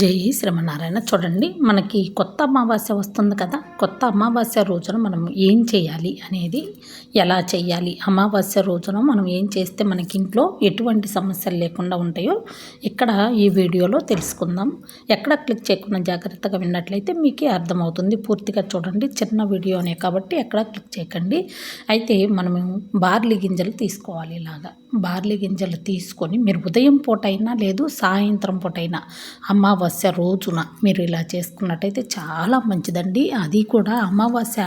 జై శ్రీమనారాయణ చూడండి మనకి కొత్త అమావాస్య వస్తుంది కదా కొత్త అమావాస్య రోజున మనం ఏం చేయాలి అనేది ఎలా చేయాలి అమావాస్య రోజున మనం ఏం చేస్తే మనకి ఇంట్లో ఎటువంటి సమస్యలు లేకుండా ఉంటాయో ఇక్కడ ఈ వీడియోలో తెలుసుకుందాం. ఎక్కడ క్లిక్ చేయకుండా జాగ్రత్తగా విన్నట్లయితే మీకే అర్థమవుతుంది. పూర్తిగా చూడండి చిన్న వీడియోనే కాబట్టి ఎక్కడ క్లిక్ చేయకండి. అయితే మనము బార్లీ గింజలు తీసుకోవాలి ఇలాగా. బార్లీ గింజలు తీసుకొని మీరు ఉదయం పూటైనా లేదు సాయంత్రం పూటైనా అమావాస్య అమావాస్య రోజున మీరు ఇలా చేసుకున్నట్టయితే చాలా మంచిదండి. అది కూడా అమావాస్య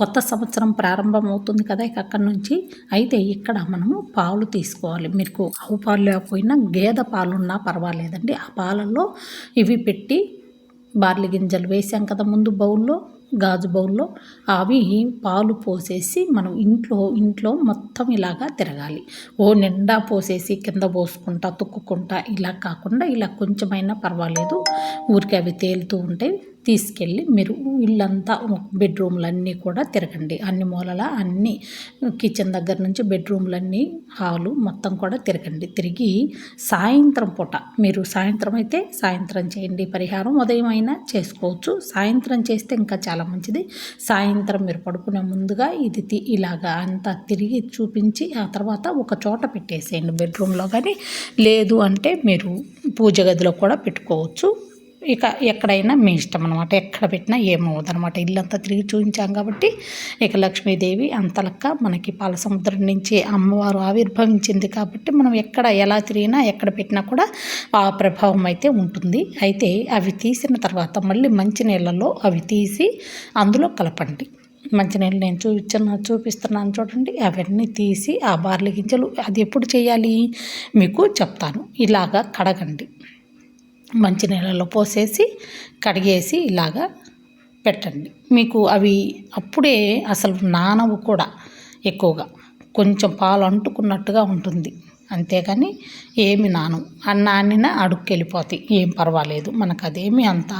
కొత్త సంవత్సరం ప్రారంభం అవుతుంది కదా ఇక అక్కడి నుంచి. అయితే ఇక్కడ మనము పాలు తీసుకోవాలి. మీకు ఆవు పాలు లేకపోయినా గేదె పాలు ఉన్నా పర్వాలేదండి. ఆ పాలల్లో ఇవి పెట్టి బార్లీ గింజలు వేసాం కదా ముందు బౌల్లో. గాజు బౌల్లో అవి పాలు పోసేసి మనం ఇంట్లో ఇంట్లో మొత్తం ఇలాగా తిరగాలి. ఓ నిండా పోసేసి కింద పోసుకుంటా తుక్కుకుంటా ఇలా కాకుండా ఇలా కొంచెమైనా పర్వాలేదు. ఊరికి అవి తేలుతూ ఉంటాయి తీసుకెళ్ళి మీరు ఇల్లంతా బెడ్రూమ్లన్నీ కూడా తిరగండి. అన్ని మూలల అన్ని కిచెన్ దగ్గర నుంచి బెడ్రూమ్లన్నీ హాలు మొత్తం కూడా తిరగండి. తిరిగి సాయంత్రం పూట మీరు సాయంత్రం అయితే సాయంత్రం చేయండి. పరిహారం ఉదయం అయినా చేసుకోవచ్చు. సాయంత్రం చేస్తే ఇంకా చాలా మంచిది. సాయంత్రం మీరు పడుకునే ముందుగా ఇది ఇలాగా అంతా తిరిగి చూపించి ఆ తర్వాత ఒక చోట పెట్టేసేయండి బెడ్రూమ్లో కానీ లేదు అంటే మీరు పూజ గదిలో కూడా పెట్టుకోవచ్చు. ఇక ఎక్కడైనా మీ ఇష్టం అనమాట ఎక్కడ పెట్టినా ఏమవుదు అనమాట ఇల్లంతా తిరిగి చూపించాం కాబట్టి ఇక లక్ష్మీదేవి అంతలక్క మనకి పాల సముద్రం నుంచి అమ్మవారు ఆవిర్భవించింది కాబట్టి మనం ఎక్కడ ఎలా తిరిగినా ఎక్కడ పెట్టినా కూడా ఆ ప్రభావం అయితే ఉంటుంది. అయితే అవి తీసిన తర్వాత మళ్ళీ మంచి నీళ్ళలో అవి తీసి అందులో కలపండి. మంచినీళ్ళు నేను చూపించను చూపిస్తున్నాను చూడండి. అవన్నీ తీసి ఆ బార్లీ గింజలు అది ఎప్పుడు చేయాలి? మీకు చెప్తాను. ఇలాగా కడగండి. మంచి నీళ్ళలో పోసేసి కడిగేసి ఇలాగా పెట్టండి. మీకు అవి అప్పుడే అసలు నానవు కూడా ఎక్కువగా. కొంచెం పాలు అంటుకున్నట్టుగా ఉంటుంది. అంతేగాని ఏమి నాను. నానిన అడుక్కి వెళ్ళిపోతాయి ఏం పర్వాలేదు. మనకు అదేమి అంత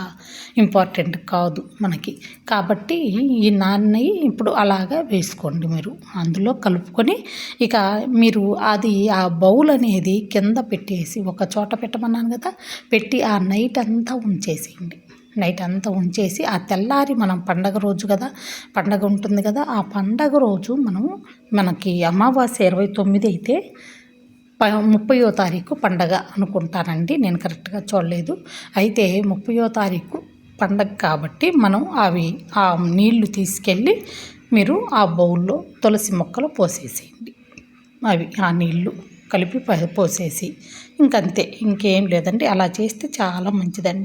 ఇంపార్టెంట్ కాదు మనకి. కాబట్టి ఈ నాన్నయి ఇప్పుడు అలాగా వేసుకోండి మీరు. అందులో కలుపుకొని ఇక మీరు అది ఆ బౌల్ అనేది కింద పెట్టేసి ఒక చోట పెట్టమన్నాను కదా పెట్టి ఆ నైట్ అంతా ఉంచేసేయండి. నైట్ అంతా ఉంచేసి ఆ తెల్లారి మనం పండగ రోజు కదా పండగ ఉంటుంది కదా ఆ పండగ రోజు మనం మనకి అమావాస్య ఇరవై తొమ్మిది అయితే ముప్పయో తారీఖు పండగ అనుకుంటానండి. నేను కరెక్ట్గా చూడలేదు. అయితే ముప్పయో తారీఖు పండగ కాబట్టి మనం అవి ఆ నీళ్ళు తీసుకెళ్ళి మీరు ఆ బౌల్లో తులసి మొక్కలు పోసేసేయండి. అవి ఆ నీళ్ళు కలిపి పోసేసి. ఇంకంతే ఇంకేం లేదండి. అలా చేస్తే చాలా మంచిదండి.